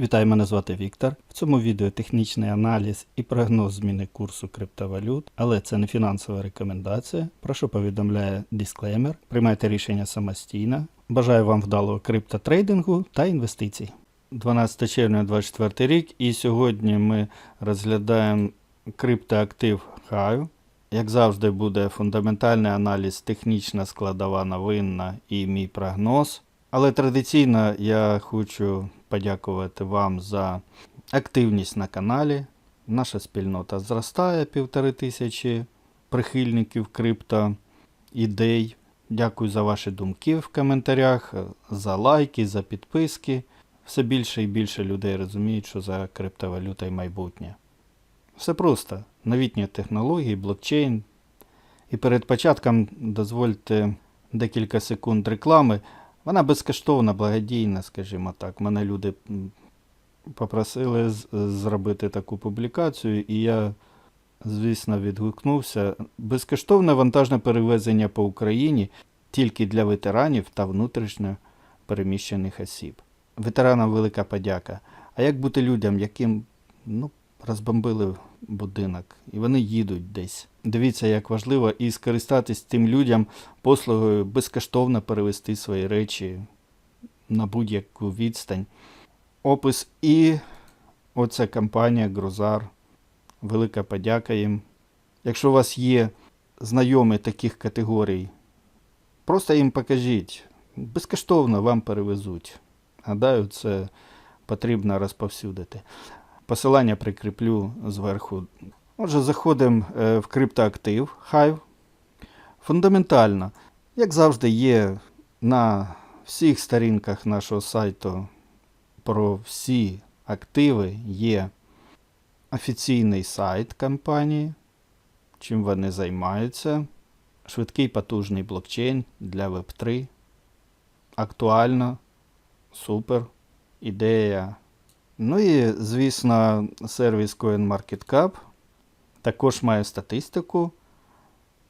Вітаю, мене звати Віктор. В цьому відео технічний аналіз і прогноз зміни курсу криптовалют, але це не фінансова рекомендація. Прошу повідомляє дисклеймер. Приймайте рішення самостійно. Бажаю вам вдалого криптотрейдингу та інвестицій. 12 червня 2024 рік, і сьогодні ми розглядаємо криптоактив Hive. Як завжди, буде фундаментальний аналіз, технічна складова новинна і мій прогноз. Але традиційно я хочу подякувати вам за активність на каналі. Наша спільнота зростає півтори тисячі прихильників крипто ідей. Дякую за ваші думки в коментарях, за лайки, за підписки. Все більше і більше людей розуміють, що за криптовалюта й майбутнє. Все просто. Новітні технології, блокчейн. І перед початком дозвольте декілька секунд реклами. Вона безкоштовна, благодійна, скажімо так. Мене люди попросили зробити таку публікацію, і я, звісно, відгукнувся. Безкоштовне вантажне перевезення по Україні тільки для ветеранів та внутрішньо переміщених осіб. Ветеранам велика подяка. А як бути людям, яким ну, розбомбили будинок, і вони їдуть десь. Дивіться, як важливо і скористатись тим людям послугою безкоштовно перевести свої речі на будь-яку відстань. Опис і оця компанія Грузар. Велика подяка їм. Якщо у вас є знайомі таких категорій, просто їм покажіть. Безкоштовно вам перевезуть. Гадаю, це потрібно розповсюдити. Посилання прикріплю зверху. Отже, заходимо е, в криптоактив Hive. Фундаментально, як завжди, є на всіх сторінках нашого сайту про всі активи є офіційний сайт компанії, чим вони займаються. Швидкий потужний блокчейн для Web3. Актуально, супер, ідея. Ну і, звісно, сервіс CoinMarketCap також має статистику.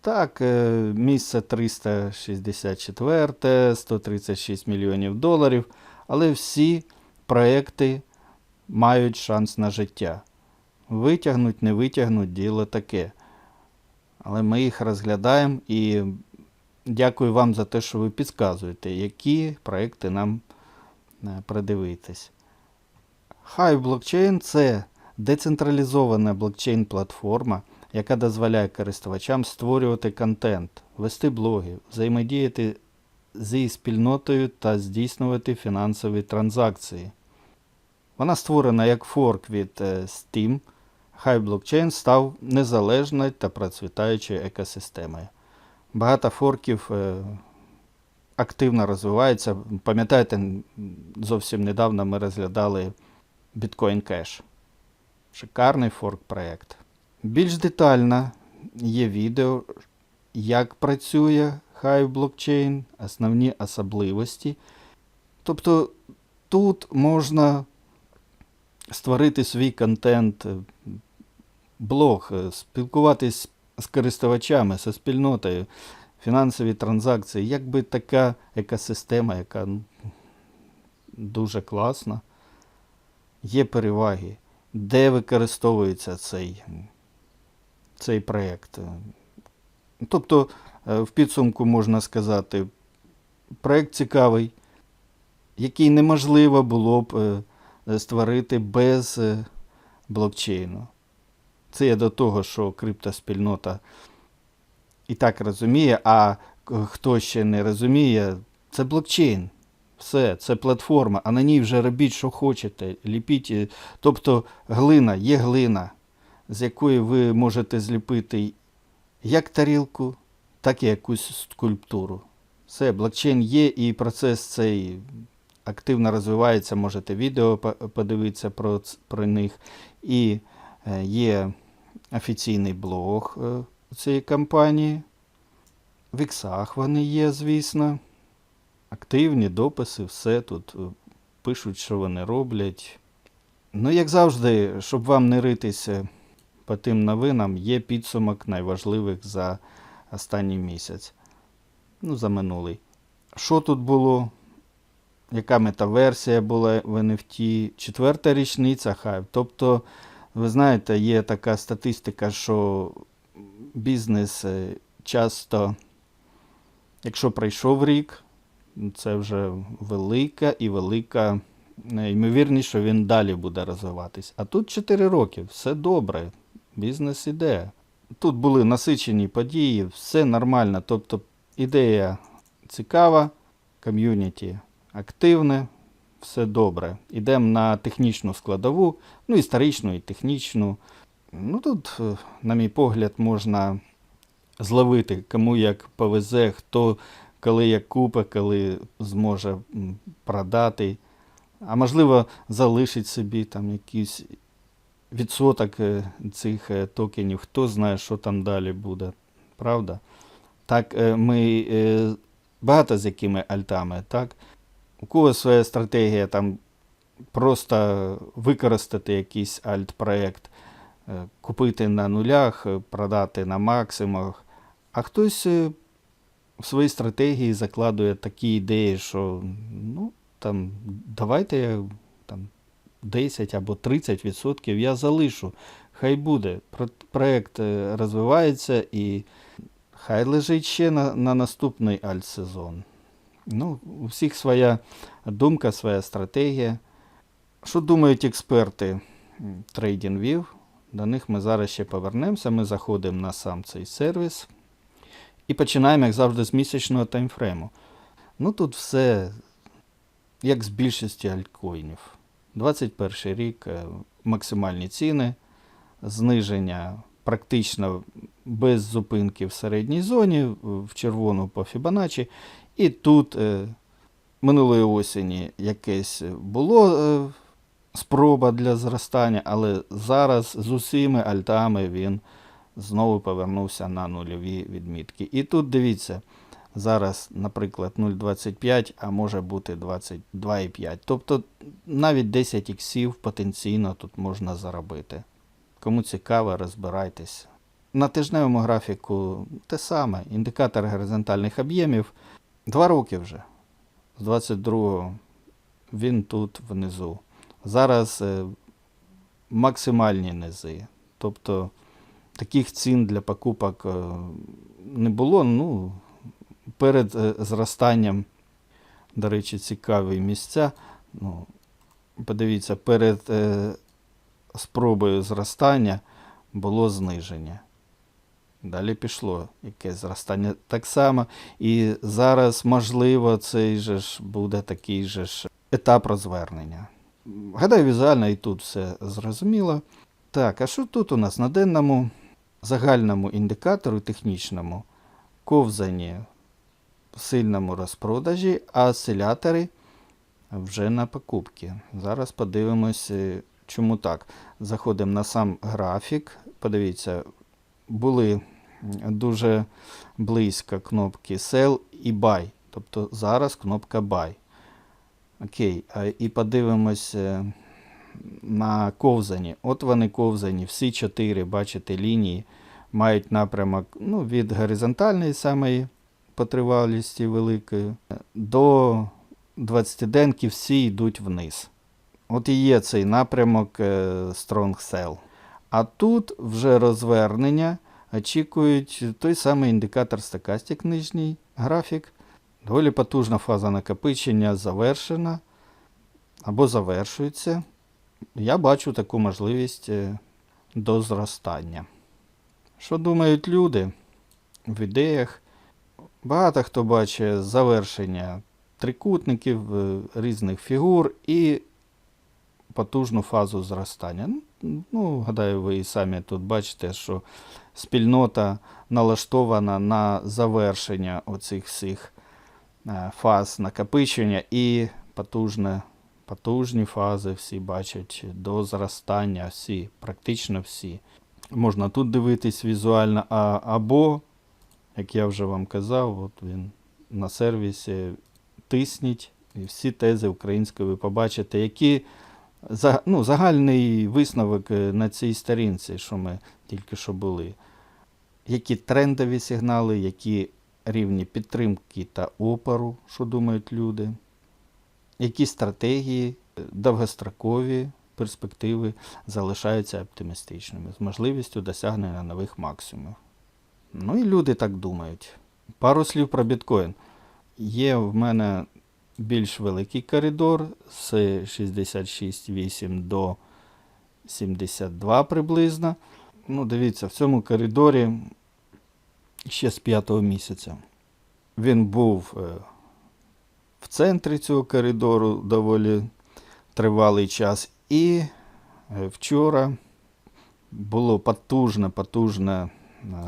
Так, е, місце 364, 136 мільйонів доларів, але всі проекти мають шанс на життя. Витягнуть, не витягнуть, діло таке. Але ми їх розглядаємо і дякую вам за те, що ви підказуєте, які проекти нам е, придивитись. Hive Blockchain – це децентралізована блокчейн-платформа, яка дозволяє користувачам створювати контент, вести блоги, взаємодіяти зі спільнотою та здійснювати фінансові транзакції. Вона створена як форк від е, Steam. Hive Blockchain став незалежною та процвітаючою екосистемою. Багато форків е, активно розвиваються. Пам'ятаєте, зовсім недавно ми розглядали Bitcoin Cash. Шикарний форк проєкт. Більш детально є відео, як працює Hive Blockchain, основні особливості. Тобто тут можна створити свій контент, е, блог, е, спілкуватись з користувачами, зі спільнотою, фінансові транзакції, якби така екосистема, яка ну, дуже класна. Є переваги, де використовується цей, цей проєкт. Тобто, е, в підсумку можна сказати, проєкт цікавий, який неможливо було б е, створити без е, блокчейну. Це я до того, що криптоспільнота і так розуміє, а хто ще не розуміє, це блокчейн. Все, це платформа, а на ній вже робіть, що хочете, ліпіть. е, Тобто глина, є глина, з якої ви можете зліпити як тарілку, так і якусь скульптуру. Все, блокчейн є, і процес цей активно розвивається. Можете відео подивитися про, про них. І е, є офіційний блог е, цієї компанії. В іксах вони є, звісно. Активні дописи, все тут е, пишуть, що вони роблять. Ну, як завжди, щоб вам не ритися по тим новинам, є підсумок найважливих за останній місяць. Ну, за минулий. Що тут було? яка метаверсія була в NFT, четверта річниця хайп. Тобто, ви знаєте, є така статистика, що бізнес е, часто, якщо пройшов рік, це вже велика і велика ймовірність, що він далі буде розвиватись. А тут 4 роки, все добре, бізнес іде. Тут були насичені події, все нормально. Тобто ідея цікава, ком'юніті активне, все добре. Ідемо на технічну складову, ну історичну і технічну. Ну тут, е, на мій погляд, можна зловити, кому як повезе, хто коли як купе, коли зможе продати. А можливо, залишить собі там якийсь відсоток е, цих е, токенів. Хто знає, що там далі буде. Правда? Так, е, ми багато з якими альтами, так? У когось своя стратегія там просто використати якийсь альт-проект, купити на нулях, продати на максимумах. А хтось в своїй стратегії закладує такі ідеї, що ну, там, давайте там, 10 або 30% я залишу. Хай буде. Про- Проект е, розвивається і хай лежить ще на, на наступний альт-сезон. Ну, у всіх своя думка, своя стратегія. Що думають експерти TradingView? До них ми зараз ще повернемося. Ми заходимо на сам цей сервіс і починаємо, як завжди, з місячного таймфрейму. Ну тут все як з більшості альткоїнів. 21 рік е, максимальні ціни, зниження практично без зупинки в середній зоні, в червону по Фібоначчі. І тут е, минулої осені якесь було е, спроба для зростання, але зараз з усіми альтами він знову повернувся на нульові відмітки. І тут дивіться, зараз, наприклад, 0,25, а може бути 22,5. Тобто навіть 10 іксів потенційно тут можна заробити. Кому цікаво, розбирайтесь. На тижневому графіку те саме. Індикатор горизонтальних об'ємів. Два роки вже. З 22-го він тут внизу. Зараз е, максимальні низи. Тобто таких цін для покупок е, не було. Ну, перед е, зростанням, до речі, цікаві місця. Ну, подивіться, перед е, спробою зростання було зниження. Далі пішло якесь зростання так само. І зараз, можливо, цей же ж буде такий же ж етап розвернення. Гадаю, візуально і тут все зрозуміло. Так, а що тут у нас на денному загальному індикатору технічному ковзані в сильному розпродажі, а осцилятори вже на покупки. Зараз подивимось, е, чому так. Заходимо на сам графік. Подивіться, були дуже близько кнопки Sell і Buy. Тобто зараз кнопка Buy. Окей, і подивимось е, на ковзані. От вони ковзані, всі чотири, бачите, лінії мають напрямок ну, від горизонтальної самої потривалісті великої до 20 денки всі йдуть вниз. От і є цей напрямок е, Strong Sell. А тут вже розвернення очікують той самий індикатор стокастик нижній графік. Доволі потужна фаза накопичення завершена або завершується. Я бачу таку можливість е, до зростання. Що думають люди в ідеях? Багато хто бачить завершення трикутників, е, різних фігур і потужну фазу зростання. Ну, гадаю, ви і самі тут бачите, що спільнота налаштована на завершення оцих всіх е, фаз накопичення і потужне, потужні фази всі бачать до зростання, всі, практично всі. Можна тут дивитись візуально, а, або, як я вже вам казав, от він на сервісі тисніть і всі тези української ви побачите, які ну, загальний висновок е, на цій сторінці, що ми тільки що були. Які трендові сигнали, які рівні підтримки та опору, що думають люди. Які стратегії е, довгострокові перспективи залишаються оптимістичними з можливістю досягнення нових максимумів. Ну і люди так думають. Пару слів про біткоін. Є в мене більш великий коридор з 66,8 до 72 приблизно. Ну, дивіться, в цьому коридорі ще з п'ятого місяця. Він був е, в центрі цього коридору доволі тривалий час. І е, вчора було потужне, потужне е,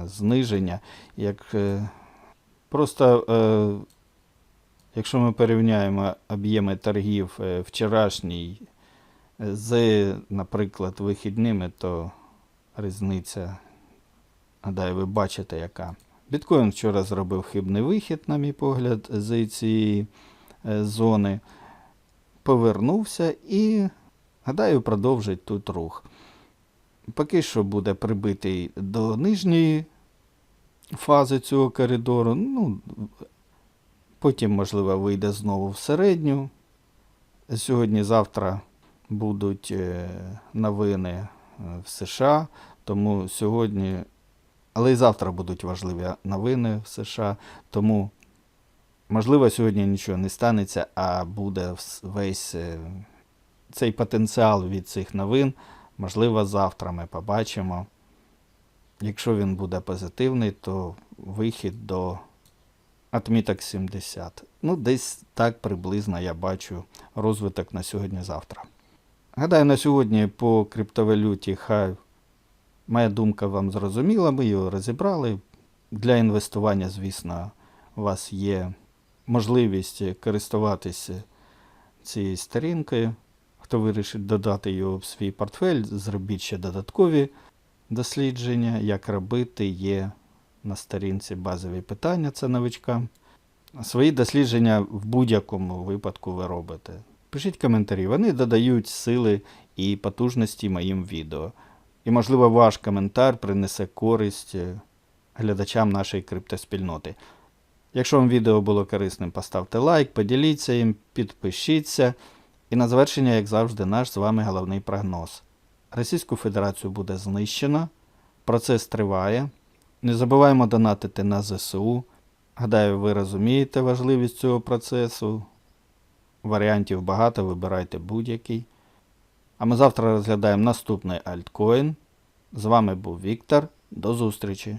зниження. Як, е, просто, якщо ми порівняємо об'єми торгів вчорашній з, наприклад, вихідними, то різниця, гадаю, ви бачите, яка. Біткоін вчора зробив хибний вихід, на мій погляд, з цієї зони. Повернувся і, гадаю, продовжить тут рух. Поки що буде прибитий до нижньої фази цього коридору. Ну, потім, можливо, вийде знову в середню. Сьогодні-завтра будуть е, новини е, в США, тому сьогодні, але і завтра будуть важливі новини в США, тому, можливо, сьогодні нічого не станеться, а буде весь е, цей потенціал від цих новин. Можливо, завтра ми побачимо. Якщо він буде позитивний, то вихід до отміток 70. Ну, десь так приблизно я бачу розвиток на сьогодні-завтра. Гадаю, на сьогодні по криптовалюті хай моя думка вам зрозуміла, ми його розібрали. Для інвестування, звісно, у вас є можливість користуватися цією сторінкою. Хто вирішить додати його в свій портфель, зробіть ще додаткові дослідження, як робити, є на сторінці базові питання, це новичкам. Свої дослідження в будь-якому випадку ви робите. Пишіть коментарі, вони додають сили і потужності моїм відео. І, можливо, ваш коментар принесе користь е, глядачам нашої криптоспільноти. Якщо вам відео було корисним, поставте лайк, поділіться їм, підпишіться. І на завершення, як завжди, наш з вами головний прогноз. Російську Федерацію буде знищено, процес триває. Не забуваємо донатити на ЗСУ. Гадаю, ви розумієте важливість цього процесу. Варіантів багато, вибирайте будь-який. А ми завтра розглядаємо наступний альткоін. З вами був Віктор. До зустрічі!